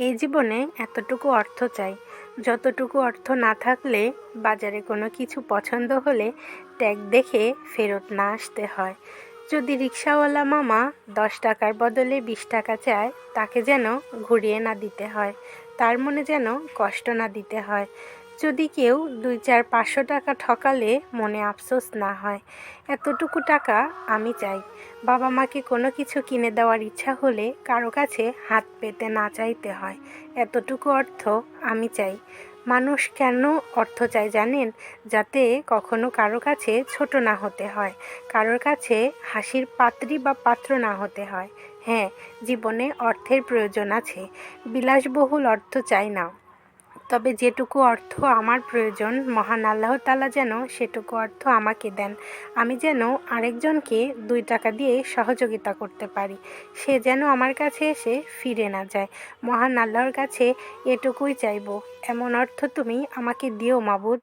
এই জীবনে এতটুকু অর্থ চাই। যতটুকু অর্থ না থাকলে বাজারে কোনো কিছু পছন্দ হলে ট্যাগ দেখে ফেরত না আসতে হয়। যদি রিক্সাওয়ালা মামা দশ টাকার বদলে বিশ টাকা চায়, তাকে যেন ঘুরিয়ে না দিতে হয়। তার মনে যেন কষ্ট না দিতে হয়। যদি কেউ দুই চার পাঁচশো টাকা ঠকালে মনে আফসোস না হয়, এতটুকু টাকা আমি চাই। বাবা মাকে কোনো কিছু কিনে দেওয়ার ইচ্ছা হলে কারও কাছে হাত পেতে না চাইতে হয়, এতটুকু অর্থ আমি চাই। মানুষ কেন অর্থ চায় জানেন? যাতে কখনো কারও কাছে ছোট না হতে হয়, কারোর কাছে হাসির পাত্রী বা পাত্র না হতে হয়। হ্যাঁ জীবনে অর্থের প্রয়োজন আছে। বিলাসবহুল অর্থ চাই না তবে যেটুকু অর্থ আমার প্রয়োজন, মহান আল্লাহ তালা যেন সেটুকু অর্থ আমাকে দেন। আমি যেন আরেকজনকে দুই টাকা দিয়ে সহযোগিতা করতে পারি। সে যেন আমার কাছে এসে ফিরে না যায়। মহান আল্লাহর কাছে এটুকুই চাইব। এমন অর্থ তুমি আমাকে দিও মাবুদ।